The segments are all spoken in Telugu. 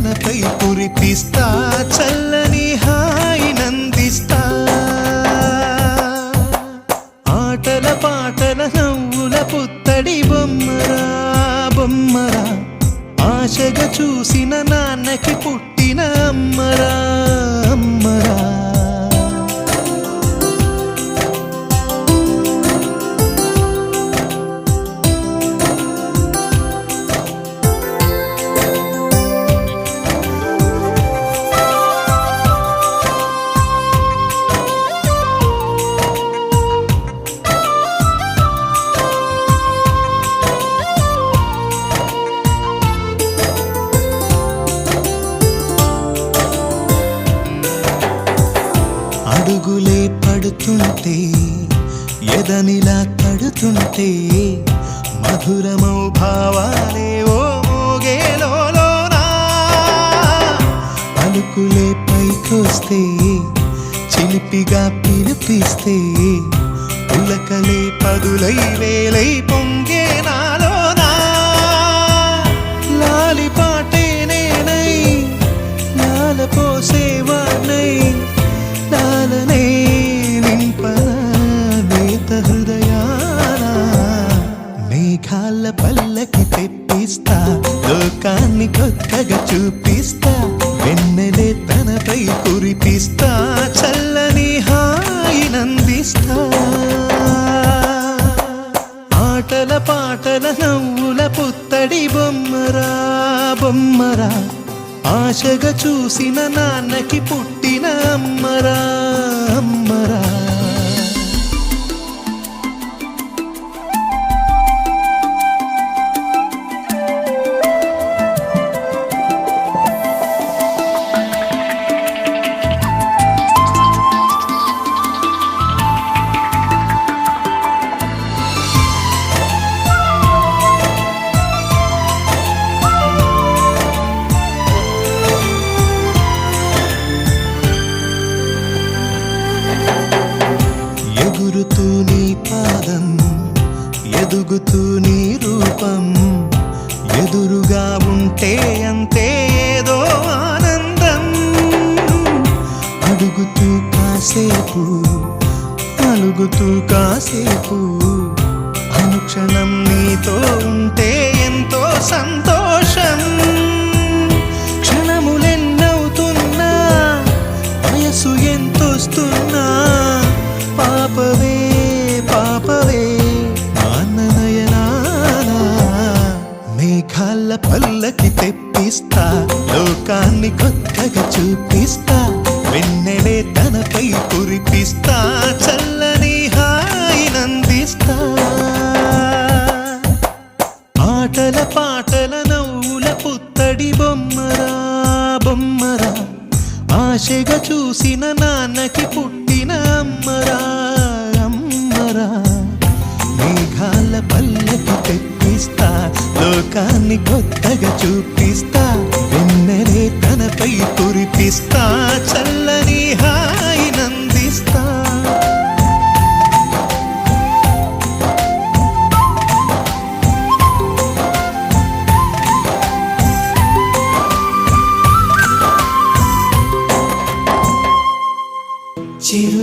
తనపై కురిపిస్తా చల్ పరుగులే పడుతుంటే ఎదనిలా తడుతుంటే మధురమౌ భావాలే ఓ మోగేలోనా పలుకులే పైకొస్తే చిలిపిగా పిలిపిస్తే పులకలే పదులై వేలై పొంగే నాలోనా. లాలి పాటే నేనై లాల పోసేవాణ్ణై లాలనే నింపన నేత మేఘాల పల్లకి తెప్పిస్తా లోకాన్ని కొత్తగా చూపిస్తా వెన్నెలే తనపై కురిపిస్తా చల్లని హాయి నందిస్తా ఆటల పాటల నవ్వుల పుత్తడి బొమ్మరా బొమ్మరా ఆశగా చూసిన నాన్నకి పుట్టిన అమ్మరా ఎగురుతూ నీ పాదం ఎదుగుతూ నీ రూపం. ఎదురుగా ఉంటే అంతే ఏదో ఆనందం. అడుగుతూ కాసేపు అలుగుతూ కాసేపు. తనపై కురిపిస్తా చల్లని హాయి నందిస్తా. ఆటల పాటల నవ్వుల పుత్తడి బొమ్మరా బొమ్మరా. ఆశగా చూసిన నాన్నకి పుట్టిన అమ్మరా అమ్మరా. మేఘాల పల్లెకి తెప్పిస్తా లోకాన్ని కొత్తగా చూపిస్తా. వెన్నెలే తనపై కురిపిస్తా చల్లని హాయి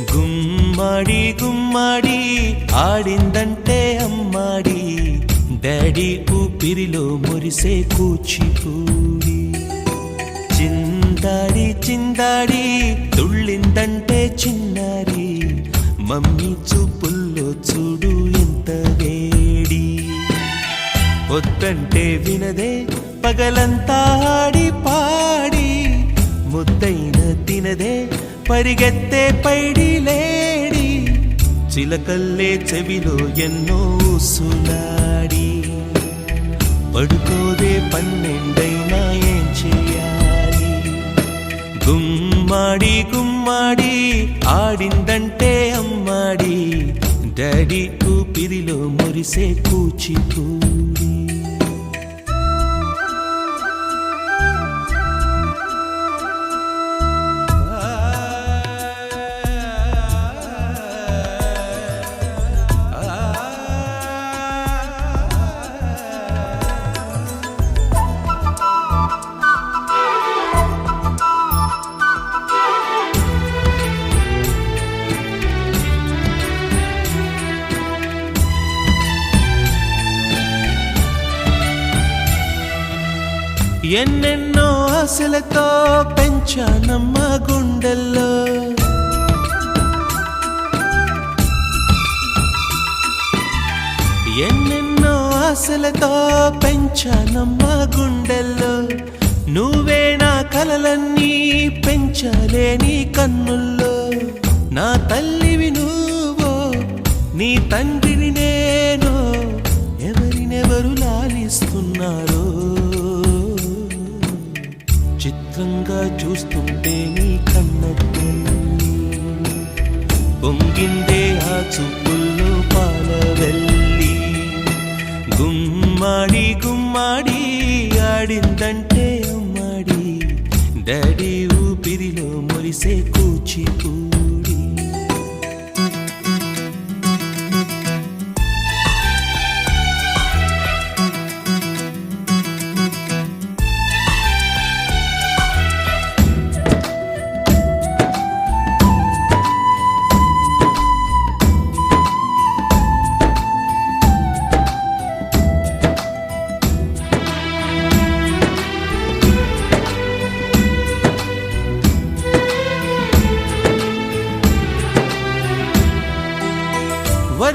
గుమ్మడి గుమ్మడి ఆడిందంటే అమ్మాడి. డాడీ ఊపిరిలో మురిసే కూచిపూడి. చిందాడి చిందాడి తుళ్ళిందంటే చిన్నారి. మమ్మీ చూపుల్లో చూడు ఎంత వేడి. వద్దంటే వినదే పగలంతా ఆడి పాడి. ముద్దైన తినదే పరిగెత్తే పైడి లేడి చిలకల్లే చెవిలో ఎన్నో సులాడి. పడుకోదే పన్నెండైనా ఏం చెయ్యాలి గుమ్మాడి గుమ్మాడి ఆడిందంటే అమ్మాడి. డాడీ ఊపిరిలో మురిసే కూచిపూడి. ఎన్నెన్నో ఆశలతో పెంచానమ్మ గుండెల్లో. ఎన్నెన్నో ఆశలతో పెంచానమ్మ గుండెల్లో. నువ్వే నా కలలన్నీ పెంచలేని నీ కన్నుల్లో. నా తల్లివి నువ్వో నీ తండ్రిని నేను ఎవరినెవరు లాలిస్తున్నారు. చిత్రంగా చూస్తుంటే నీ కన్నట్టు పొంగిందే ఆ చూపుల్లో పాలవెల్లి. వెళ్ళి గుమ్మాడి గుమ్మాడి ఆడిందంటే ఉమ్మాడి. డాడీ ఊపిరిలో మురిసే కూచిపూ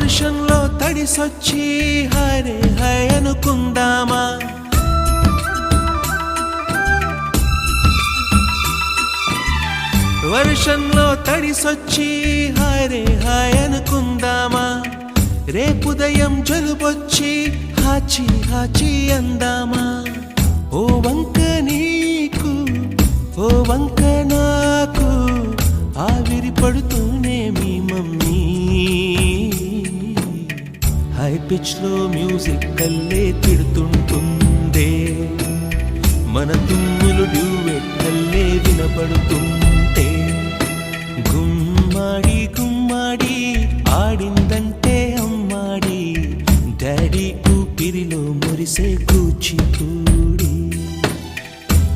వర్షంలో తడిసొచ్చి హరే హై అనుకుందామా? వర్షంలో తడిసొచ్చి హరే హై అనుకుందామా? రేపుదయం జలుబొచ్చి హాచి హాచి అందామా? ఓ వంక నీకు ఓ వంక నాకు ఆవిరి పడుతూనే మీ మమ్మీ. హై పిచ్లో మ్యూజిక్ కల్లే తిడుతుంటుందే. మన తుమ్ములు డ్యూవెట్ కల్లే వినపడుతుంటే. గుమ్మాడి గుమ్మాడి ఆడిందంటే అమ్మాడి. డాడీ కూపిరిలో మురిసే కూచిపూడి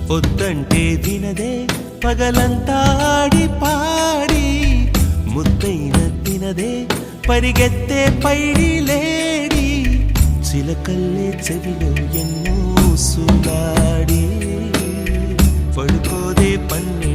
పొద్దంటే వినదే పగలంతా ఆడి పాడి. ముద్దైన తినదే పరిగెత్తే పైడిలే. పడకల్లే చెవిలో ఎన్నో సులాడి పడుకోదే పన్నీ